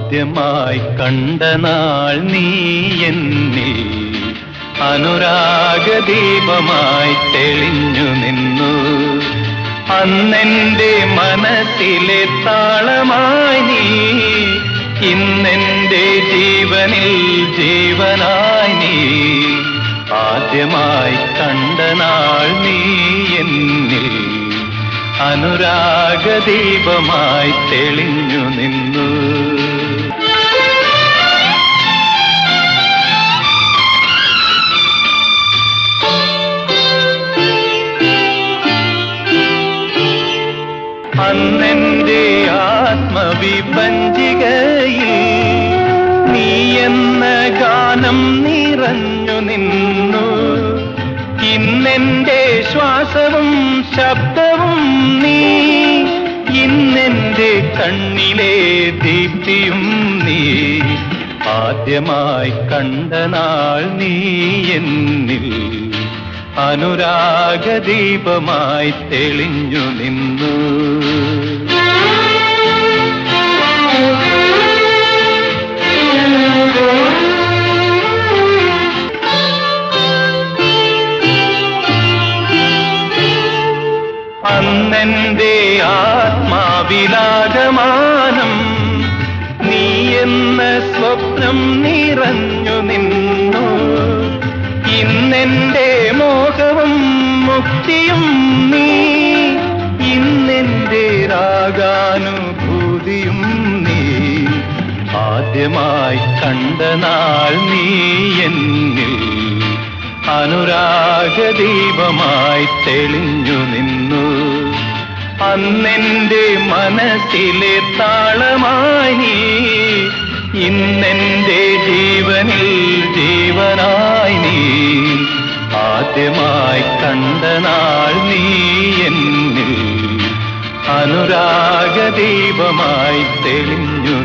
ആദ്യമായി കണ്ട നാൾ നീ എന്നിൽ അനുരാഗദീപമായി തെളിഞ്ഞു നിന്നു. അന്നെന്റെ മനസ്സിലെ താളമായി നീ ഇന്നെന്റെ ജീവനിൽ ജീവനായി നീ. ആദ്യമായി കണ്ട നാൾ അനുരാഗദീപമായി തെളിഞ്ഞു നിന്നു. അന്നെന്റെ ആത്മവിഭഞ്ചികയിൽ നീ എന്ന ഗാനം നിറഞ്ഞു നിന്നു. ഇന്നെന്റെ ശ്വാസവും ശബ്ദവും നീ ഇന്നെന്റെ കണ്ണിലെ ദീപ്തിയും നീ. ആദ്യമായി കണ്ട നാൾ നീ എന്നിൽ അനുരാഗദീപമായി തെളിഞ്ഞു നിന്നു. അന്നെന്റെ ആത്മാവിലാകമാനം നീ എന്ന സ്വപ്നം നിറഞ്ഞു നിന്നു. ഇന്നെന്റെ മോഹവും മുക്തിയും നീ ഇന്നെന്റെ രാഗാനുഭൂതിയും നീ. ആദ്യമായി കണ്ട നാൾ നീ എന്നിൽ അനുരാഗദീപമായി തെളിഞ്ഞു അന്നെന്റെ മനസ്സിലെ താളമായി നീ ഇന്നെന്റെ ജീവനിൽ ജീവനായി നീ ആദ്യമായി കണ്ട നാൾ നീ എന്നിൽ. അനുരാഗദീപമായി തെളിഞ്ഞു